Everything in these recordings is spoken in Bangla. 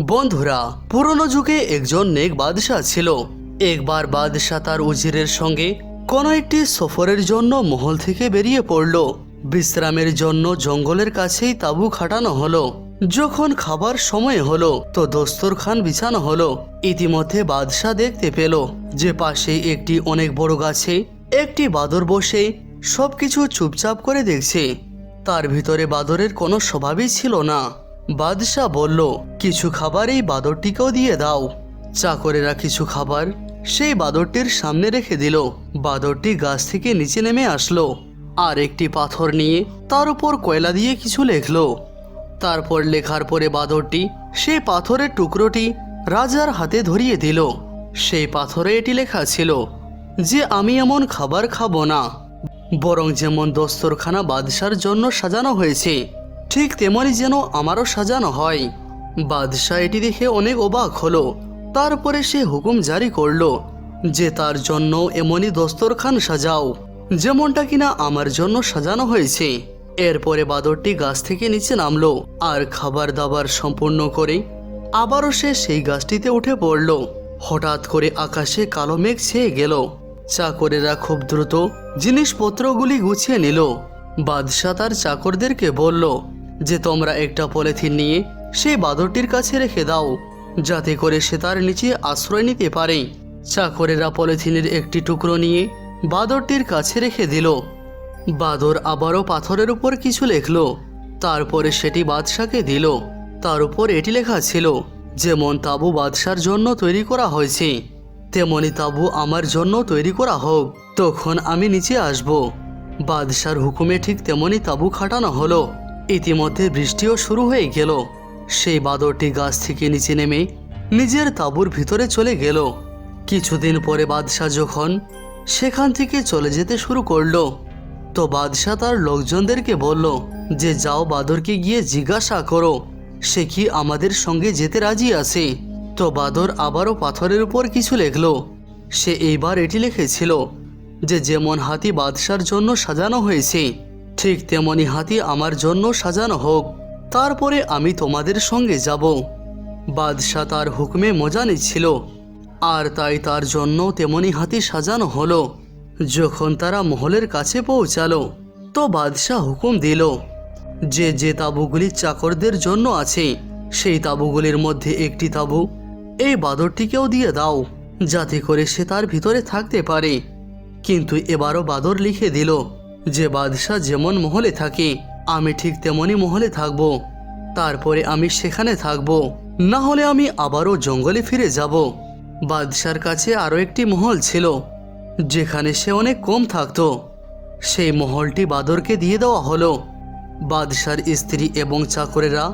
বন্ধুরা, পুরনো যুগে একজন নেক বাদশাহ ছিল। একবার বাদশাহ তার উজিরের সঙ্গে কোনো একটি সফরের জন্য মহল থেকে বেরিয়ে পড়ল। বিশ্রামের জন্য জঙ্গলের কাছেই তাঁবু খাটানো হলো। যখন খাবার সময় হলো, তো দস্তরখান বিছানো হলো। ইতিমধ্যে বাদশাহ দেখতে পেল যে পাশে একটি অনেক বড় গাছে একটি বাদর বসে সবকিছু চুপচাপ করে দেখছে। তার ভিতরে বাদরের কোনো স্বভাবই ছিল না। বাদশাহ বলল, কিছু খাবার এই বাদরটিকেও দিয়ে দাও। চাকরেরা কিছু খাবার সেই বাদরটির সামনে রেখে দিল। বাদরটি গাছ থেকে নিচে নেমে আসলো আর একটি পাথর নিয়ে তার উপর কয়লা দিয়ে কিছু লেখলো। তারপর লেখার পরে বাদরটি সেই পাথরের টুকরোটি রাজার হাতে ধরিয়ে দিল। সেই পাথরে এটি লেখা ছিল, যে আমি এমন খাবার খাব না। বরং যেমন দস্তরখানা বাদশার জন্য সাজানো হয়েছে ঠিক তেমনই যেন আমারও সাজানো হয়। বাদশাহ এটি দেখে অনেক অবাক হলো। তারপরে সে হুকুম জারি করল যে তার জন্য এমনই দস্তরখান সাজাও, যেমনটা কিনা আমার জন্য সাজানো হয়েছে। এরপরে বাদরটি গাছ থেকে নিচে নামলো আর খাবার দাবার সম্পূর্ণ করে আবারও সে সেই গাছটিতে উঠে পড়ল। হঠাৎ করে আকাশে কালো মেঘ ছেয়ে গেল। চাকরেরা খুব দ্রুত জিনিসপত্রগুলি গুছিয়ে নিল। বাদশাহ তার চাকরদেরকে বলল যে তোমরা একটা পলিথিন নিয়ে সেই বাদরটির কাছে রেখে দাও, যাতে করে সে তার নিচে আশ্রয় নিতে পারে। চাকরেরা পলিথিনের একটি টুকরো নিয়ে বাদরটির কাছে রেখে দিল। বাদর আবারও পাথরের উপর কিছু লেখলো। তারপরে সেটি বাদশাকে দিল। তার উপর এটি লেখা ছিল, যেমন তাবু বাদশার জন্য তৈরি করা হয়েছে, তেমনি তাবু আমার জন্য তৈরি করা হোক, তখন আমি নিচে আসব। বাদশার হুকুমে ঠিক তেমনি তাবু খাটানো হলো। ইতিমধ্যে বৃষ্টিও শুরু হয়ে গেল। সেই বাদরটি গাছ থেকে নিচে নেমে নিজের তাঁবুর ভিতরে চলে গেল। কিছুদিন পরে বাদশাহ যখন সেখান থেকে চলে যেতে শুরু করল, তো বাদশাহ তার লোকজনদেরকে বলল, যে যাও বাদরকে গিয়ে জিজ্ঞাসা করো, সে কি আমাদের সঙ্গে যেতে রাজি আছে? তো বাদর আবারও পাথরের উপর কিছু লেখলো। সে এইবার এটি লিখেছিল যে, যেমন হাতি বাদশার জন্য সাজানো হয়েছে ঠিক তেমনি হাতি আমার জন্য সাজানো হোক, তারপরে আমি তোমাদের সঙ্গে যাব। বাদশাহ তার হুকুমে মজা নিচ্ছিল, আর তাই তার জন্য তেমনি হাতি সাজানো হলো। যখন তারা মহলের কাছে পৌঁছালো, তো বাদশাহ হুকুম দিল, যে যে তাঁবুগুলি চাকরদের জন্য আছে, সেই তাঁবুগুলির মধ্যে একটি তাঁবু এই বাদরটিকেও দিয়ে দাও, যাতে করে সে তার ভিতরে থাকতে পারে। কিন্তু এবারও বাদর লিখে দিল যে বাদশাহ যেমন মহলে থাকে, আমি ঠিক তেমনই মহলে থাকব। তারপরে আমি সেখানে থাকব। না হলে আমি আবারও জঙ্গলে ফিরে যাব। বাদশার কাছে আরও একটি মহল ছিল, যেখানে সে অনেক কম থাকতো। সেই মহলটি বাদরকে দিয়ে দেওয়া হলো। বাদশার স্ত্রী এবং চাকরেরা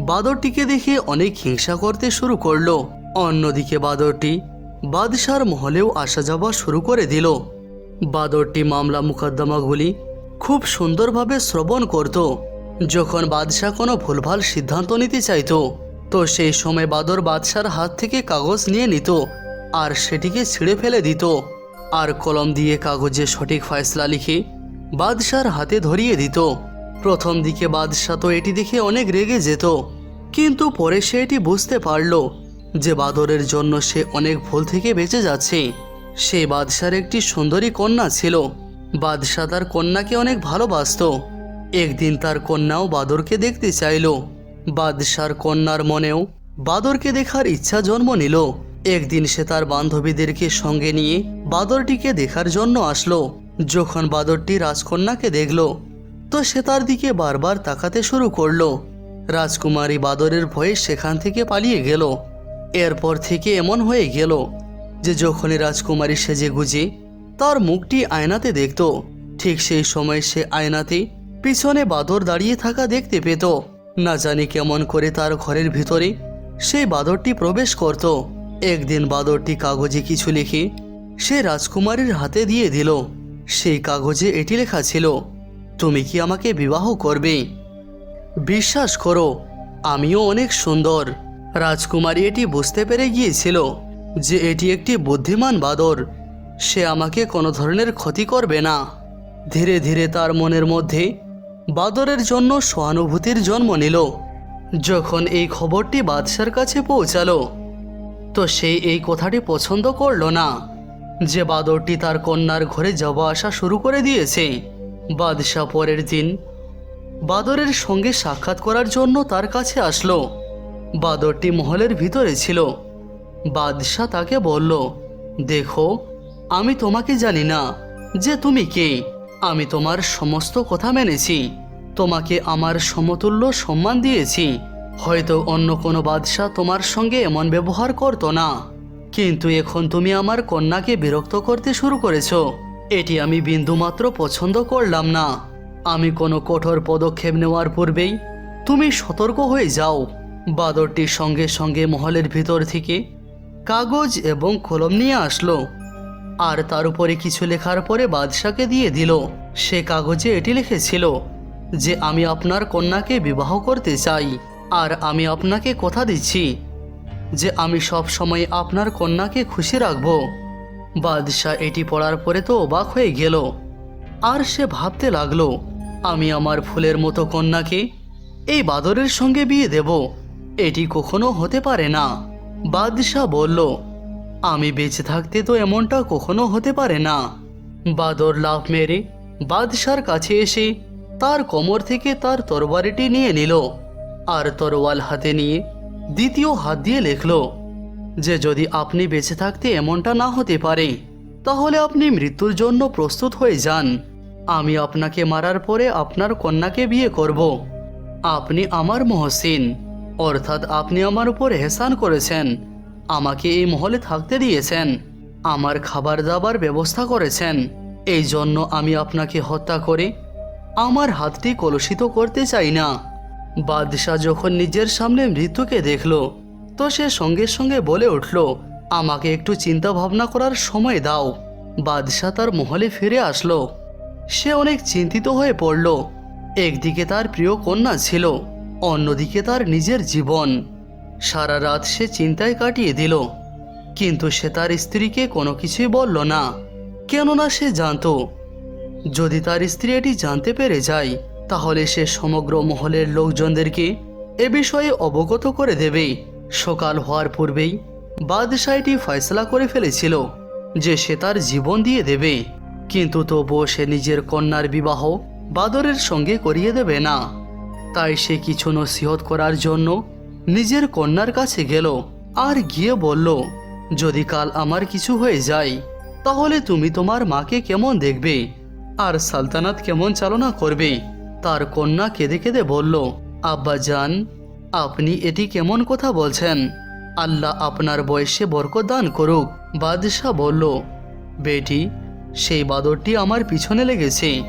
বাদরটিকে দেখে অনেক হিংসা করতে শুরু করল। অন্যদিকে বাদরটি বাদশার মহলেও আসা যাওয়া শুরু করে দিল। বাদরটি মামলা মোকদ্দমাগুলি খুব সুন্দরভাবে শ্রবণ করত। যখন বাদশাহ কোনো ভুলভাল সিদ্ধান্ত নিতে চাইত, তো সেই সময় বাদর বাদশার হাত থেকে কাগজ নিয়ে নিত আর সেটিকে ছিঁড়ে ফেলে দিত। আর কলম দিয়ে কাগজে সঠিক ফয়সলা লিখে বাদশার হাতে ধরিয়ে দিত। প্রথম দিকে বাদশাহ তো এটি দেখে অনেক রেগে যেত, কিন্তু পরে সে এটি বুঝতে পারল যে বাদরের জন্য সে অনেক ভুল থেকে বেঁচে যাচ্ছে। সেই বাদশার একটি সুন্দরী কন্যা ছিল। বাদশাহ তার কন্যাকে অনেক ভালোবাসত। একদিন তার কন্যাও বাদরকে দেখতে চাইল। বাদশার কন্যার মনেও বাদরকে দেখার ইচ্ছা জন্ম নিল। একদিন সে তার বান্ধবীদেরকে সঙ্গে নিয়ে বাদরটিকে দেখার জন্য আসলো। যখন বাদরটি রাজকন্যাকে দেখল, তো সে তার দিকে বারবার তাকাতে শুরু করল। রাজকুমারী বাদরের ভয়ে সেখান থেকে পালিয়ে গেল। এরপর থেকে এমন হয়ে গেল যে যখনই রাজকুমারী সেজে গুজে, তার মুখটি আয়নাতে দেখত। ঠিক সেই সময় সে আয়নাতে পিছনে বাদর দাঁড়িয়ে থাকা দেখতে পেত। না জানি কেমন করে তার ঘরের ভিতরে সেই বাদরটি প্রবেশ করত। একদিন বাদরটি কাগজে কিছু লিখে সে রাজকুমারীর হাতে দিয়ে দিল। সেই কাগজে এটি লেখা ছিল, তুমি কি আমাকে বিবাহ করবে? বিশ্বাস করো, আমিও অনেক সুন্দর। রাজকুমারী এটি বুঝতে পেরে গিয়েছিল। যে এটি একটি বুদ্ধিমান বাদর, সে আমাকে কোনো ধরনের ক্ষতি করবে না। ধীরে ধীরে তার মনের মধ্যে বাদরের জন্য সহানুভূতির জন্ম নিল। যখন এই খবরটি বাদশার কাছে পৌঁছালো, তো সে এই কথাটি পছন্দ করল না, যে বাদরটি তার কন্যার ঘরে যাওয়া আসা শুরু করে দিয়েছে। বাদশাহ পরের দিন বাদরের সঙ্গে সাক্ষাৎ করার জন্য তার কাছে আসলো। বাদরটি মহলের ভিতরে ছিল। বাদশাহ তাকে বলল, দেখো, আমি তোমাকে জানি না যে তুমি কে। আমি তোমার সমস্ত কথা মেনেছি। তোমাকে আমার সমতুল্য সম্মান দিয়েছি। হয়তো অন্য কোনো বাদশাহ তোমার সঙ্গে এমন ব্যবহার করতো না। কিন্তু এখন তুমি আমার কন্যাকে বিরক্ত করতে শুরু করেছ। এটি আমি বিন্দুমাত্র পছন্দ করলাম না। আমি কোনো কঠোর পদক্ষেপ নেওয়ার পূর্বেই তুমি সতর্ক হয়ে যাও। বাদরটির সঙ্গে সঙ্গে মহলের ভিতর থেকে কাগজ এবং কলম নিয়ে আসলো। আর তার উপরে কিছু লেখার পরে বাদশাকে দিয়ে দিল। সে কাগজে এটি লিখেছিল যে, আমি আপনার কন্যাকে বিবাহ করতে চাই, আর আমি আপনাকে কথা দিচ্ছি যে, আমি সব সময় আপনার কন্যাকে খুশি রাখব। বাদশাহ এটি পড়ার পরে তো অবাক হয়ে গেল। আর সে ভাবতে লাগল, আমি আমার ফুলের মতো কন্যাকে এই বাদরের সঙ্গে বিয়ে দেব, এটি কখনো হতে পারে না। বাদশাহ বলল, আমি বেঁচে থাকতে তো এমনটা কখনো হতে পারে না। বাদর লাভ মেরে বাদশার কাছে এসে তার কোমর থেকে তার তরবারিটি নিয়ে নিল আর তরোয়াল হাতে নিয়ে দ্বিতীয় হাত দিয়ে লিখল, যে যদি আপনি বেঁচে থাকতে এমনটা না হতে পারে, তাহলে আপনি মৃত্যুর জন্য প্রস্তুত হয়ে যান। আমি আপনাকে মারার পরে আপনার কন্যাকে বিয়ে করব। আপনি আমার মহসিন। অর্থাৎ আপনি আমার উপর এহসান করেছেন। আমাকে এই মহলে থাকতে দিয়েছেন। আমার খাবার দাবার ব্যবস্থা করেছেন। এই জন্য আমি আপনাকে হত্যা করে আমার হাতটি কলুষিত করতে চাই না। বাদশাহ যখন নিজের সামনে মৃত্যুকে দেখল, তো সে সঙ্গে সঙ্গে বলে উঠল, আমাকে একটু চিন্তা ভাবনা করার সময় দাও। বাদশাহ তার মহলে ফিরে আসলো। সে অনেক চিন্তিত হয়ে পড়ল। একদিকে তার প্রিয় কন্যা ছিল অন্যদিকে তার নিজের জীবন। সারা রাত সে চিন্তায় কাটিয়ে দিল, কিন্তু সে তার স্ত্রীকে কোনো কিছুই বলল না। কেননা সে জানতো, যদি তার স্ত্রী এটি জানতে পেরে যায়, তাহলে সে সমগ্র মহলের লোকজনদেরকে এ বিষয়ে অবগত করে দেবে। সকাল হওয়ার পূর্বেই বাদশাহ এটি ফয়সলা করে ফেলেছিল যে সে তার জীবন দিয়ে দেবে, কিন্তু তবুও সে নিজের কন্যার বিবাহ বাদরের সঙ্গে করিয়ে দেবে না। তাই সে কিছু নসিহত করার জন্য নিজের কন্যার কাছে গেল আর গিয়ে বলল, যদি কাল আমার কিছু হয়ে যায়, তাহলে তুমি তোমার মাকে কেমন দেখবে? আর সালতানাত কেমন চালনা করবে? তার কন্যা কেঁদে কেঁদে বলল, আব্বা জান, আপনি এটি কেমন কথা বলছেন? আল্লাহ আপনার বয়সে বরকত দান করুক। বাদশাহ বলল, বেটি, সেই বাদরটি আমার পিছনে লেগেছে।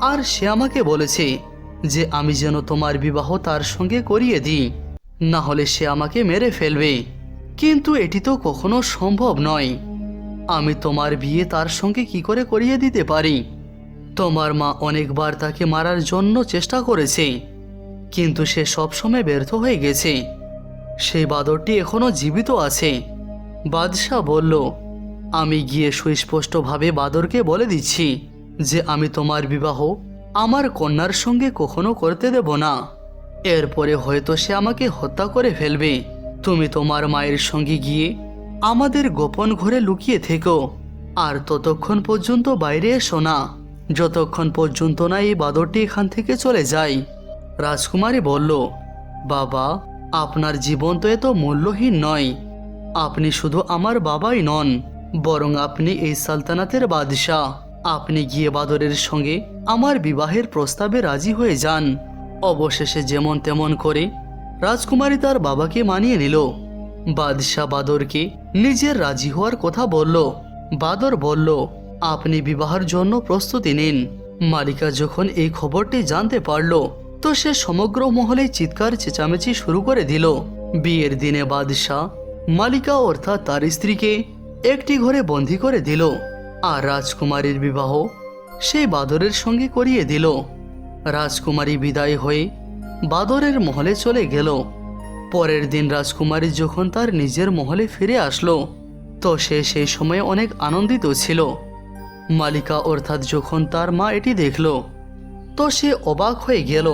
আর সে আমাকে বলেছে যে আমি যেন তোমার বিবাহ তার সঙ্গে করিয়ে দিই। না হলে সে আমাকে মেরে ফেলবে। কিন্তু এটি তো কখনো সম্ভব নয়। আমি তোমার বিয়ে তার সঙ্গে কি করে করিয়ে দিতে পারি? তোমার মা অনেকবার তাকে মারার জন্য চেষ্টা করেছে। কিন্তু সে সবসময় ব্যর্থ হয়ে গেছে। সেই বাদরটি এখনও জীবিত আছে। বাদশাহ বলল, আমি গিয়ে সুস্পষ্টভাবে বাদরকে বলে দিচ্ছি যে আমি তোমার বিবাহ আমার কন্যার সঙ্গে কখনো করতে দেব না। এরপরে হয়তো সে আমাকে হত্যা করে ফেলবে। তুমি তোমার মায়ের সঙ্গে গিয়ে আমাদের গোপন ঘরে লুকিয়ে থেকো। আর ততক্ষণ পর্যন্ত বাইরে এসো না। যতক্ষণ পর্যন্ত না এই বাদরটি এখান থেকে চলে যায়। রাজকুমারী বলল, বাবা, আপনার জীবন তো এত মূল্যহীন নয়। আপনি শুধু আমার বাবাই নন, বরং আপনি এই সালতানাতের বাদশাহ। আপনি গিয়ে বাদরের সঙ্গে আমার বিবাহের প্রস্তাবে রাজি হয়ে যান। অবশেষে যেমন তেমন করে রাজকুমারী তার বাবাকে মানিয়ে নিল। বাদশাহ বাদরকে নিজের রাজি হওয়ার কথা বলল। বাদর বলল, আপনি বিবাহের জন্য প্রস্তুতি নিন। মালিকা যখন এই খবরটি জানতে পারল, তো সে সমগ্র মহলে চিৎকার চেঁচামেচি শুরু করে দিল। বিয়ের দিনে বাদশাহ মালিকা অর্থাৎ তার স্ত্রীকে একটি ঘরে বন্দি করে দিল। আর রাজকুমারীর বিবাহ সেই বাদরের সঙ্গে করিয়ে দিল। রাজকুমারী বিদায় হয়ে বাদরের মহলে চলে গেল। পরের দিন রাজকুমারী যখন তার নিজের মহলে ফিরে আসলো, তো সে সেই সময় অনেক আনন্দিত ছিল। মালিকা অর্থাৎ যখন তার মা এটি দেখল, তো সে অবাক হয়ে গেল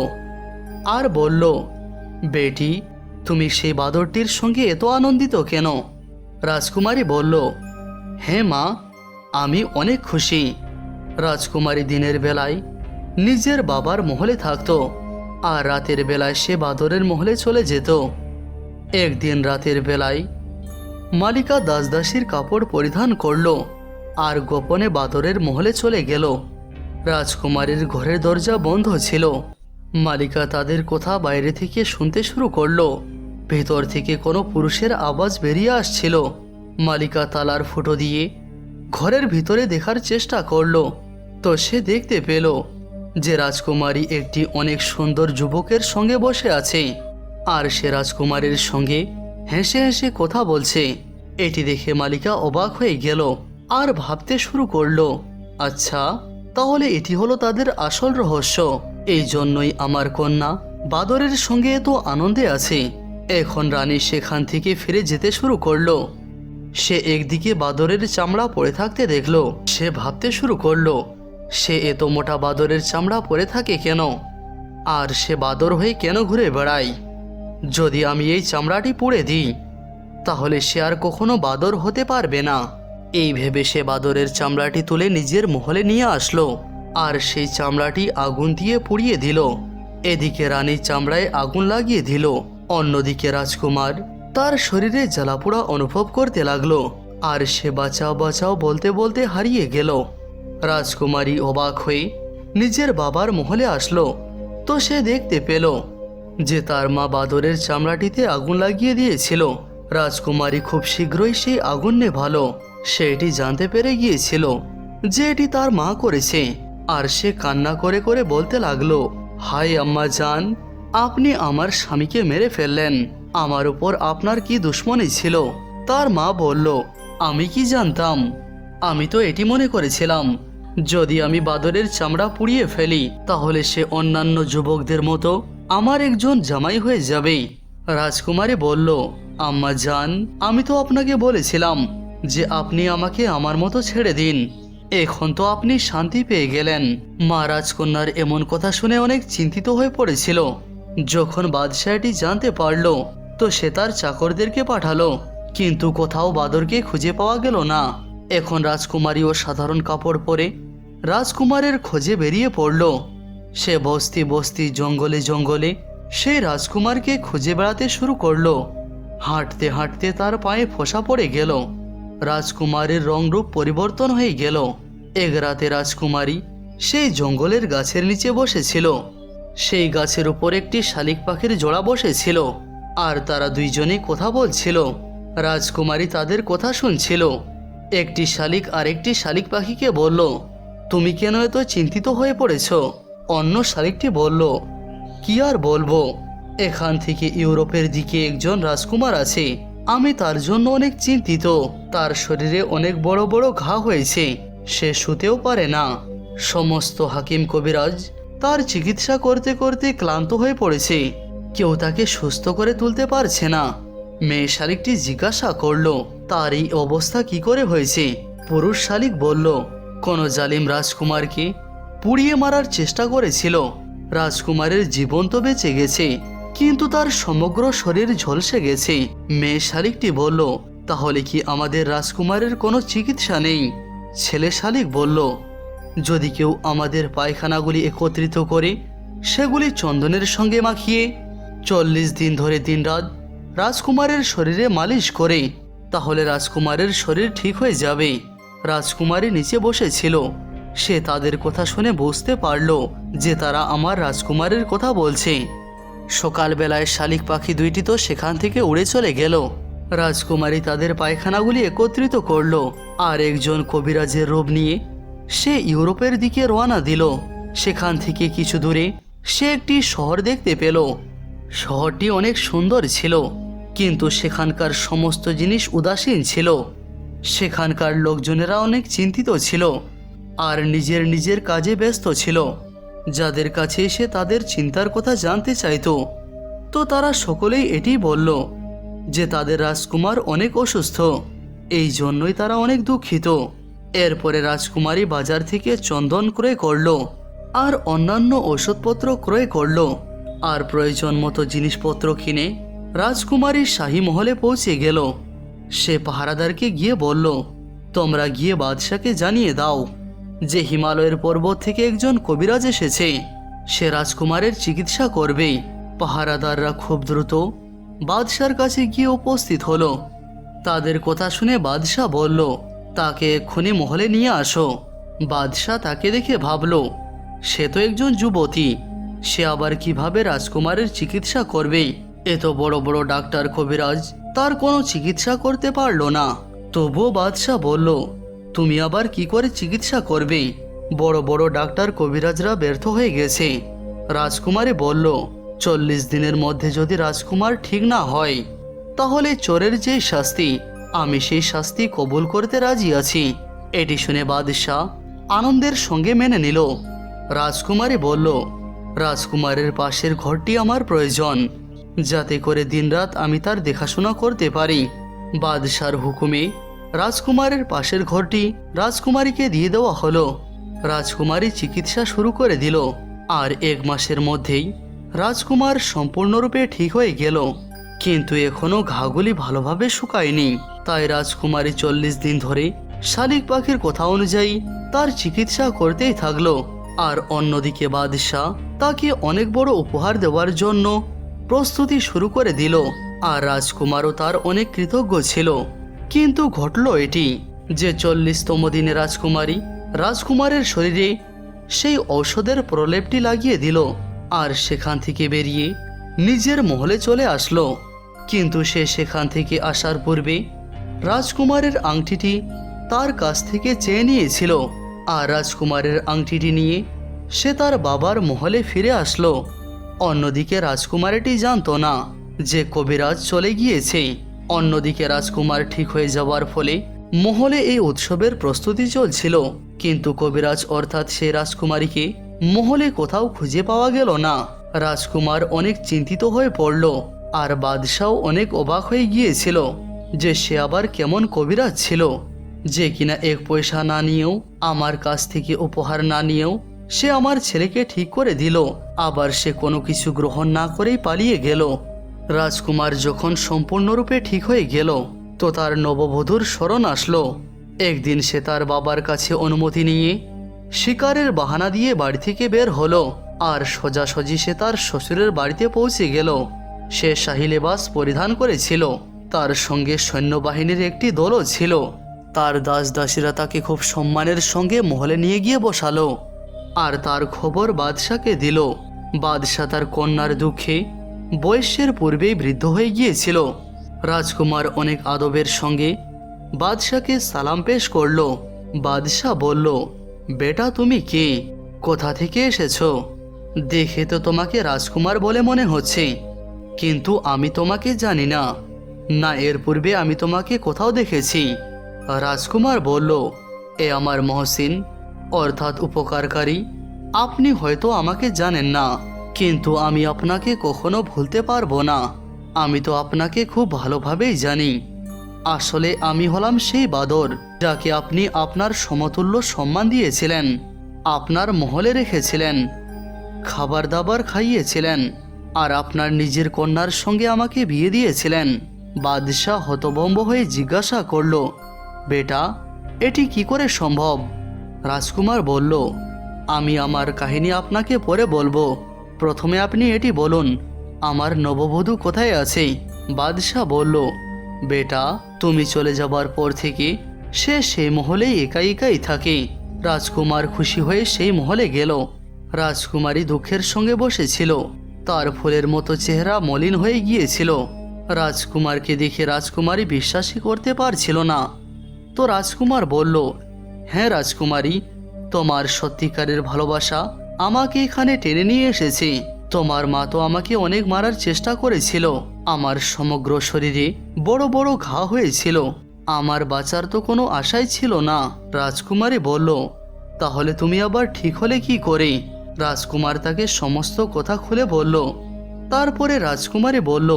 আর বলল, বেটি, তুমি সেই বাদরটির সঙ্গে এত আনন্দিত কেন? রাজকুমারী বলল হ্যাঁ মা আমি অনেক খুশি। রাজকুমারী দিনের বেলায় নিজের বাবার মহলে থাকতো আর রাতের বেলায় সে বাদরের মহলে চলে যেত। একদিন রাতের বেলায় মালিকা দাসদাসীর কাপড় পরিধান করল আর গোপনে বাদরের মহলে চলে গেল। রাজকুমারীর ঘরের দরজা বন্ধ ছিল। মালিকা তাদের কথা বাইরে থেকে শুনতে শুরু করল। ভেতর থেকে কোনো পুরুষের আওয়াজ বেরিয়ে আসছিল। মালিকা তালার ফুটো দিয়ে ঘরের ভিতরে দেখার চেষ্টা করল। তো সে দেখতে পেল যে রাজকুমারী একটি অনেক সুন্দর যুবকের সঙ্গে বসে আছে। আর সে রাজকুমারীর সঙ্গে হেসে হেসে কথা বলছে। এটি দেখে মালিকা অবাক হয়ে গেল আর ভাবতে শুরু করল আচ্ছা তাহলে এটি হলো তাদের আসল রহস্য। এই জন্যই আমার কন্যা বাদরের সঙ্গে এত আনন্দে আছে। এখন রানী সেখান থেকে ফিরে যেতে শুরু করল। সে একদিকে বাদরের চামড়া পরে থাকতে দেখল, সে ভাবতে শুরু করল, সে এত মোটা বাদরের চামড়া পরে থাকে কেন? আর সে বাদর হয়ে কেন ঘুরে বেড়ায়? যদি আমি এই চামড়াটি পুড়ে দিই, তাহলে সে আর কখনো বাদর হতে পারবে না। এই ভেবে সে বাদরের চামড়াটি তুলে নিজের মহলে নিয়ে আসলো, আর সেই চামড়াটি আগুন দিয়ে পুড়িয়ে দিল। এদিকে রানী চামড়ায় আগুন লাগিয়ে দিল, অন্যদিকে রাজকুমার তার শরীরে জ্বালাপোড়া অনুভব করতে লাগল, আর সে বাঁচাও বাঁচাও বলতে বলতে হারিয়ে গেল। রাজকুমারী অবাক হয়ে নিজের বাবার মহলে আসলো। তো সে দেখতে পেল যে তার মা বাদরের চামড়াটিতে আগুন লাগিয়ে দিয়েছিল। রাজকুমারী খুব শীঘ্রই সেই আগুন নেভালো। সে এটি জানতে পেরে গিয়েছিল যে এটি তার মা করেছে, আর সে কান্না করে করে বলতে লাগল হাই আম্মা জান, আপনি আমার স্বামীকে মেরে ফেললেন। আমার উপর আপনার কি দুশ্মনী ছিল? তার মা বলল, আমি কি জানতাম? আমি তো এটি মনে করেছিলাম। যদি আমি বাদরের চামড়া পুড়িয়ে ফেলি, তাহলে সে অন্যান্য যুবকদের মতো আমার একজন জামাই হয়ে যাবে। রাজকুমারী বলল, আম্মা জান, আমি তো আপনাকে বলেছিলাম যে আপনি আমাকে আমার মতো ছেড়ে দিন। এখন তো আপনি শান্তি পেয়ে গেলেন। মা রাজকন্যার এমন কথা শুনে অনেক চিন্তিত হয়ে পড়েছিল। যখন বাদশাহটি জানতে পারল তো সে তার চাকরদেরকে পাঠালো। কিন্তু কোথাও বাদরকে খুঁজে পাওয়া গেল না। এখন রাজকুমারী ও সাধারণ কাপড় পরে রাজকুমারের খোঁজে বেরিয়ে পড়ল। সে বস্তি বস্তি, জঙ্গলে জঙ্গলে সেই রাজকুমারকে খুঁজে বেড়াতে শুরু করল। হাঁটতে হাঁটতে তার পায়ে ফোসা পড়ে গেল। রাজকুমারের রংরূপ পরিবর্তন হয়ে গেল। এক রাতে রাজকুমারী সেই জঙ্গলের গাছের নিচে বসেছিল। সেই গাছের উপর একটি শালিক পাখির জোড়া বসেছিল। আর তারা দুইজনে কথা বলছিল। রাজকুমারী তাদের কথা শুনছিল। একটি শালিক আরেকটি শালিক পাখিকে বলল, তুমি কেন এত চিন্তিত হয়ে পড়েছ? অন্য শালিকটি বলল, কি আর বলব? এখান থেকে ইউরোপের দিকে একজন রাজকুমার আছে। আমি তার জন্য অনেক চিন্তিত। তার শরীরে অনেক বড় বড় ঘা হয়েছে। সে শুতেও পারে না। সমস্ত হাকিম কবিরাজ তার চিকিৎসা করতে করতে ক্লান্ত হয়ে পড়েছে। কেউ তাকে সুস্থ করে তুলতে পারছে না। মেয়ে শালিকটি জিজ্ঞাসা করল, তার এই অবস্থা কি করে হয়েছে? পুরুষ শালিক বলল, কোনো জালিম রাজকুমারকে পুড়িয়ে মারার চেষ্টা করেছিল। রাজকুমারের জীবন তো বেঁচে গেছে, কিন্তু তার সমগ্র শরীর ঝলসে গেছে। মেয়ে শালিকটি বলল, তাহলে কি আমাদের রাজকুমারের কোনো চিকিৎসা নেই? ছেলে শালিক বলল, যদি কেউ আমাদের পায়খানাগুলি একত্রিত করে, সেগুলি চন্দনের সঙ্গে মাখিয়ে চল্লিশ দিন ধরে দিনরাত রাজকুমারের শরীরে মালিশ করে, তাহলে রাজকুমারের শরীর ঠিক হয়ে যাবে। রাজকুমারী নিচে বসেছিল। সে তাদের কথা শুনে বুঝতে পারল যে তারা আমার রাজকুমারের কথা বলছে। সকালবেলায় শালিক পাখি দুইটি তো সেখান থেকে উড়ে চলে গেল। রাজকুমারী তাদের পায়খানাগুলি একত্রিত করল, আর একজন কবিরাজের রূপ নিয়ে সে ইউরোপের দিকে রওনা দিল। সেখান থেকে কিছু দূরে সে একটি শহর দেখতে পেল। শহরটি অনেক সুন্দর ছিল, কিন্তু সেখানকার সমস্ত জিনিস উদাসীন ছিল। সেখানকার লোকজনেরা অনেক চিন্তিত ছিল আর নিজের নিজের কাজে ব্যস্ত ছিল, যাদের কাছে এসে তাদের চিন্তার কথা জানতে চাইতো। তো তারা সকলেই এটি বলল যে তাদের রাজকুমার অনেক অসুস্থ, এই জন্যই তারা অনেক দুঃখিত। এরপরে রাজকুমারী বাজার থেকে চন্দন ক্রয় করল আর অন্যান্য ওষুধপত্র ক্রয় করল। আর প্রয়োজন মতো জিনিসপত্র কিনে রাজকুমারী শাহী মহলে পৌঁছে গেল। সে পাহারাদারকে গিয়ে বলল, তোমরা গিয়ে বাদশাকে জানিয়ে দাও যে হিমালয়ের পর্বত থেকে একজন কবিরাজ এসেছে। সে রাজকুমারের চিকিৎসা করবে। পাহারাদাররা খুব দ্রুত বাদশার কাছে গিয়ে উপস্থিত হলো। তাদের কথা শুনে বাদশাহ বলল, তাকে এক্ষুনি মহলে নিয়ে আসো। বাদশাহ তাকে দেখে ভাবল, সে তো একজন যুবতী। সে আবার কীভাবে রাজকুমারের চিকিৎসা করবে এত বড় বড় ডাক্তার কবিরাজ, তার কোনো চিকিৎসা করতে পারল না। তবুও বাদশাহ বলল, তুমি আবার কি করে চিকিৎসা করবে বড় বড় ডাক্তার কবিরাজরা ব্যর্থ হয়ে গেছে। রাজকুমারী বলল, চল্লিশ দিনের মধ্যে যদি রাজকুমার ঠিক না হয়, তাহলে চোরের যে শাস্তি, আমি সেই শাস্তি কবুল করতে রাজি আছি। এটি শুনে বাদশাহ আনন্দের সঙ্গে মেনে নিল। রাজকুমারী বলল রাজকুমারের পাশের ঘরটি আমার প্রয়োজন। যাতে করে দিনরাত আমি তার দেখাশোনা করতে পারি। বাদশার হুকুমে রাজকুমারের পাশের ঘরটি রাজকুমারীকে দিয়ে দেওয়া হলো। রাজকুমারী চিকিৎসা শুরু করে দিল। আর এক মাসের মধ্যেই রাজকুমার সম্পূর্ণরূপে ঠিক হয়ে গেল। কিন্তু এখনও ঘাগুলি ভালোভাবে শুকায়নি। তাই রাজকুমারী চল্লিশ দিন ধরে শালিক পাখির কথা অনুযায়ী তার চিকিৎসা করতেই থাকল। আর অন্যদিকে বাদশাহ তাকে অনেক বড় উপহার দেওয়ার জন্য প্রস্তুতি শুরু করে দিল, আর রাজকুমারও তার অনেক কৃতজ্ঞ ছিল। কিন্তু ঘটল এটি যে চল্লিশতম দিনে রাজকুমারী রাজকুমারের শরীরে সেই ঔষধের প্রলেপটি লাগিয়ে দিল, আর সেখান থেকে বেরিয়ে নিজের মহলে চলে আসলো। কিন্তু সে সেখান থেকে আসার পূর্বে রাজকুমারের আংটিটি তার কাছ থেকে চেয়ে নিয়েছিল। আর রাজকুমারের আংটিটি নিয়ে সে তার বাবার মহলে ফিরে আসলো। অন্যদিকে রাজকুমারীটি জানতো না যে কবিরাজ চলে গিয়েছে। অন্যদিকে রাজকুমার ঠিক হয়ে যাওয়ার ফলে মহলে এই উৎসবের প্রস্তুতি চলছিল। কিন্তু কবিরাজ অর্থাৎ সে রাজকুমারীকে মহলে কোথাও খুঁজে পাওয়া গেল না। রাজকুমার অনেক চিন্তিত হয়ে পড়ল আর বাদশাও অনেক অবাক হয়ে গিয়েছিল যে সে আবার কেমন কবিরাজ ছিল। যে কিনা এক পয়সা না নিয়েও, আমার কাছ থেকে উপহার না নিয়েও, সে আমার ছেলেকে ঠিক করে দিল। আবার সে কোনো কিছু গ্রহণ না করেই পালিয়ে গেল। রাজকুমার যখন সম্পূর্ণরূপে ঠিক হয়ে গেল, তো তার নববধূর স্মরণ আসলো। একদিন সে তার বাবার কাছে অনুমতি নিয়ে শিকারের বাহানা দিয়ে বাড়ি থেকে বের হলো, আর সোজাসজি সে তার শ্বশুরের বাড়িতে পৌঁছে গেল। সে শাহী লেবাস পরিধান করেছিল। তার সঙ্গে সৈন্যবাহিনীর একটি দলও ছিল। তার দাস দাসীরা তাকে খুব সম্মানের সঙ্গে মহলে নিয়ে গিয়ে বসালো আর তার খবর বাদশাকে দিল। বাদশাহ তার কন্যার দুঃখে বয়সের পূর্বেই বৃদ্ধ হয়ে গিয়েছিল। রাজকুমার অনেক আদবের সঙ্গে বাদশাকে সালাম পেশ করল। বাদশাহ বলল, বেটা, তুমি কে? কোথা থেকে এসেছ? দেখে তো তোমাকে রাজকুমার বলে মনে হচ্ছে। কিন্তু আমি তোমাকে জানি না। না, এর পূর্বে আমি তোমাকে কোথাও দেখেছি। রাজকুমার বলল, এ আমার মহসিন, অর্থাৎ উপকারকারী। আপনি হয়তো আমাকে জানেন না, কিন্তু আমি আপনাকে কখনো ভুলতে পারব না। আমি তো আপনাকে খুব ভালোভাবেই জানি। আসলে আমি হলাম সেই বাদর, যাকে আপনি আপনার সমতুল্য সম্মান দিয়েছিলেন, আপনার মহলে রেখেছিলেন খাবার দাবার খাইয়েছিলেন, আর আপনার নিজের কন্যার সঙ্গে আমাকে বিয়ে দিয়েছিলেন। বাদশাহ হতভম্ব হয়ে জিজ্ঞাসা করল বেটা, এটি কি করে সম্ভব? রাজকুমার বলল, আমি আমার কাহিনী আপনাকে পরে বলব। প্রথমে আপনি এটি বলুন, আমার নববধূ কোথায় আছে? বাদশাহ বলল, বেটা, তুমি চলে যাবার পর থেকে সে সেই মহলেই একা একাই থাকে। রাজকুমার খুশি হয়ে সেই মহলে গেল। রাজকুমারী দুঃখের সঙ্গে বসেছিল। তার ফুলের মতো চেহারা মলিন হয়ে গিয়েছিল। রাজকুমারকে দেখে রাজকুমারী বিশ্বাসই করতে পারছিল না। তো রাজকুমার বলল হ্যাঁ রাজকুমারী, তোমার সত্যিকারের ভালোবাসা আমাকে এখানে টেনে নিয়ে এসেছে। তোমার মা তো আমাকে অনেক মারার চেষ্টা করেছিল। আমার সমগ্র শরীরে বড় বড় ঘা হয়েছিল। আমার বাঁচার তো কোনো আশাই ছিল না। রাজকুমারী বলল, তাহলে তুমি আবার ঠিক হলে কি করে? রাজকুমার তাকে সমস্ত কথা খুলে বলল। তারপরে রাজকুমারী বলল,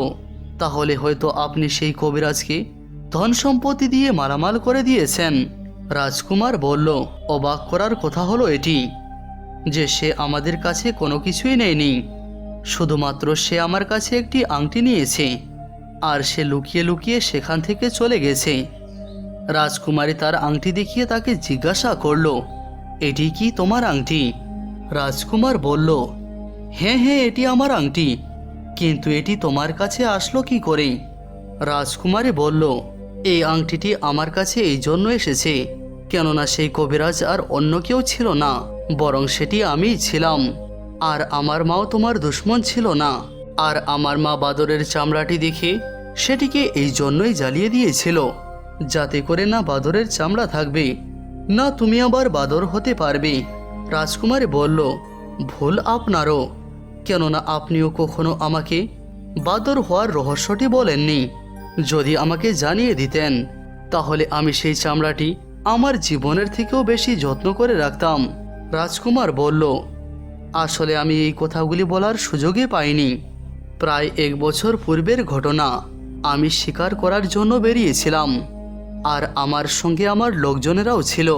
তাহলে হয়তো আপনি সেই কবিরাজকে ধন সম্পত্তি দিয়ে মালামাল করে দিয়েছেন। রাজকুমার বলল, অবাক করার কথা হলো এটি, যে সে আমাদের কাছে কোনো কিছুই নেয়নি। শুধুমাত্র সে আমার কাছে একটি আংটি নিয়েছে, আর সে লুকিয়ে লুকিয়ে সেখান থেকে চলে গেছে। রাজকুমারী তার আংটি দেখিয়ে তাকে জিজ্ঞাসা করল, এটি কি তোমার আংটি? রাজকুমার বলল হ্যাঁ হ্যাঁ এটি আমার আংটি, কিন্তু এটি তোমার কাছে আসলো কি করে? রাজকুমারী বলল এই আংটিটি আমার কাছে এই জন্য এসেছে। কেননা সেই কবিরাজ আর অন্য কেউ ছিল না, বরং সেটি আমিই ছিলাম। আর আমার মাও তোমার দুশ্মন ছিল না। আর আমার মা বাদরের চামড়াটি দেখে সেটিকে এই জন্যই জ্বালিয়ে দিয়েছিল, যাতে করে না বাদরের চামড়া থাকবে। না তুমি আবার বাদর হতে পারবে, রাজকুমারী বলল, ভুল আপনারও। কেননা আপনিও কখনো আমাকে বাদর হওয়ার রহস্যটি বলেননি। যদি আমাকে জানিয়ে দিতেন, তাহলে আমি সেই চামড়াটি আমার জীবনের থেকেও বেশি যত্ন করে রাখতাম। রাজকুমার বলল, আসলে আমি এই কথাগুলি বলার সুযোগই পাইনি। প্রায় এক বছর পূর্বের ঘটনা, আমি শিকার করার জন্য বেরিয়েছিলাম। আর আমার সঙ্গে আমার লোকজনেরাও ছিল।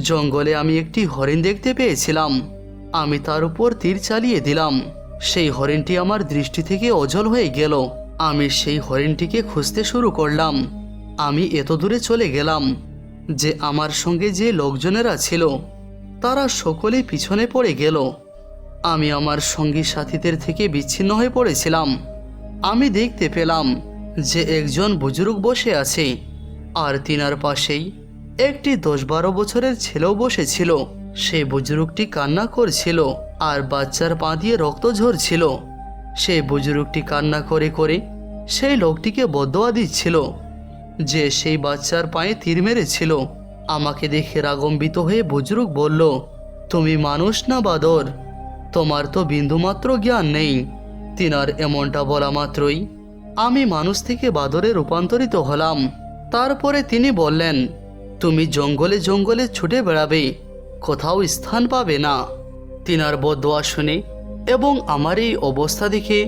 জঙ্গলে আমি একটি হরিণ দেখতে পেয়েছিলাম। আমি তার উপর তীর চালিয়ে দিলাম। সেই হরিণটি আমার দৃষ্টি থেকে অজল হয়ে গেল। আমি সেই হরিণটিকে খুঁজতে শুরু করলাম। আমি এত দূরে চলে গেলাম যে আমার সঙ্গে যে লোকজনেরা ছিল, তারা সকলে পিছনে পড়ে গেল। আমি আমার সঙ্গী সাথীদের থেকে বিচ্ছিন্ন হয়ে পড়েছিলাম। আমি দেখতে পেলাম যে একজন বুজুর্গ বসে আছে, আর তিনার পাশেই একটি দশ বারো বছরের ছেলেও বসেছিল। সেই বুজুর্গটি কান্না করছিল আর বাচ্চার পা দিয়ে রক্ত ঝরছিল। সেই বুজুর্গটি কান্না করে করে সেই লোকটিকে বদোয়া দিচ্ছিল, যে সেই বাচ্চার পায়ে তীর মেরেছিল। আমাকে দেখে রাগম্বিত হয়ে বুজুর্গ বলল, তুমি মানুষ না বাদর? তোমার তো বিন্দুমাত্র জ্ঞান নেই। তিনার এমনটা বলা মাত্রই আমি মানুষ থেকে বাদরে রূপান্তরিত হলাম। তারপরে তিনি বললেন, তুমি জঙ্গলে জঙ্গলে ছুটে বেড়াবে, কোথাও স্থান পাবে না। তিনার বদোয়া শুনে এবং আমার এই অবস্থা দেখে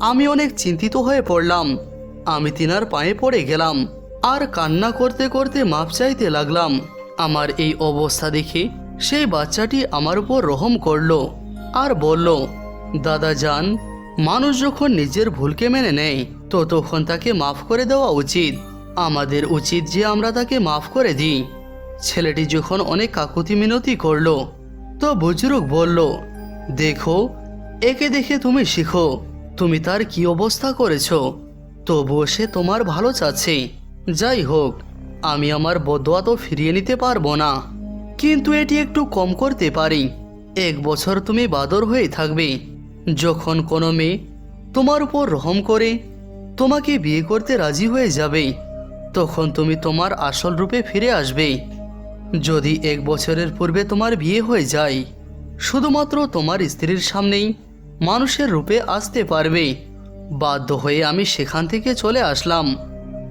আমি অনেক চিন্তিত হয়ে পড়লাম। আমি তিনার পায়ে পড়ে গেলাম আর কান্না করতে করতে মাপ চাইতে লাগলাম। আমার এই অবস্থা দেখে সেই বাচ্চাটি আমার উপর রহম করল আর বলল, দাদা যান, মানুষ যখন নিজের ভুলকে মেনে নেয় তো তখন তাকে মাফ করে দেওয়া উচিত। আমাদের উচিত যে আমরা তাকে মাফ করে দিই। ছেলেটি যখন অনেক কাকুতি মিনতি করল, তো বুজুর্গ বলল, দেখো একে দেখে তুমি শিখো। তুমি তার কি অবস্থা করেছ? তবুও সে তোমার ভালো চাচ্ছে। যাই হোক, আমি আমার বদোয়া তো ফিরিয়ে নিতে পারব না। কিন্তু এটি একটু কম করতে পারি। এক বছর তুমি বাদর হয়ে থাকবে। যখন কোনো মেয়ে তোমার উপর রহম করে, তোমাকে বিয়ে করতে রাজি হয়ে যাবে, তখন তুমি তোমার আসল রূপে ফিরে আসবে। যদি এক বছরের পূর্বে তোমার বিয়ে হয়ে যায়, শুধুমাত্র তোমার স্ত্রীর সামনেই মানুষের রূপে আসতে পারবে বাধ্য হয়ে আমি সেখান থেকে চলে আসলাম।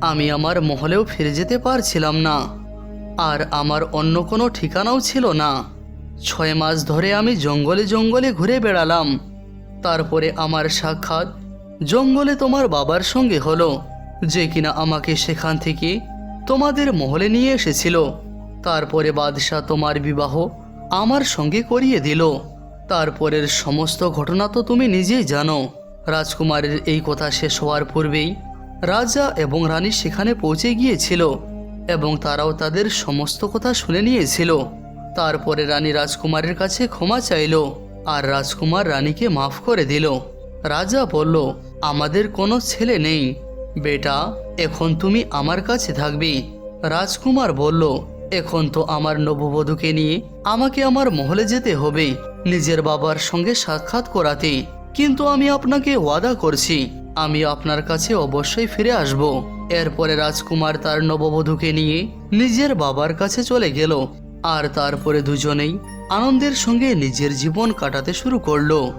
আমি আমার মহলেও ফিরে যেতে পারছিলাম না। আর আমার অন্য কোনো ঠিকানাও ছিল না। ছয় মাস ধরে আমি জঙ্গলে জঙ্গলে ঘুরে বেড়ালাম। তারপরে আমার সাক্ষাৎ জঙ্গলে তোমার বাবার সঙ্গে হলো, যে কিনা আমাকে সেখান থেকে তোমাদের মহলে নিয়ে এসেছিল। তারপরে বাদশাহ তোমার বিবাহ আমার সঙ্গে করিয়ে দিল। তারপরের সমস্ত ঘটনা তো তুমি নিজেই জানো। রাজকুমারের এই কথা শেষ হওয়ার পূর্বেই রাজা এবং রানী সেখানে পৌঁছে গিয়েছিল এবং তারাও তাদের সমস্ত কথা শুনে নিয়েছিল। তারপরে রানী রাজকুমারের কাছে ক্ষমা চাইল আর রাজকুমার রানীকে মাফ করে দিল। রাজা বলল, আমাদের কোনো ছেলে নেই। বেটা, এখন তুমি আমার কাছে থাকবে। রাজকুমার বলল এখন তো আমার নববধূকে নিয়ে আমাকে আমার মহলে যেতে হবে, নিজের বাবার সঙ্গে সাক্ষাৎ করাতে। কিন্তু আমি আপনাকে ওয়াদা করছি, আমি আপনার কাছে অবশ্যই ফিরে আসব। এরপরে রাজকুমার তার নববধূকে নিয়ে নিজের বাবার কাছে চলে গেল, আর তারপরে দুজনেই আনন্দের সঙ্গে নিজের জীবন কাটাতে শুরু করল।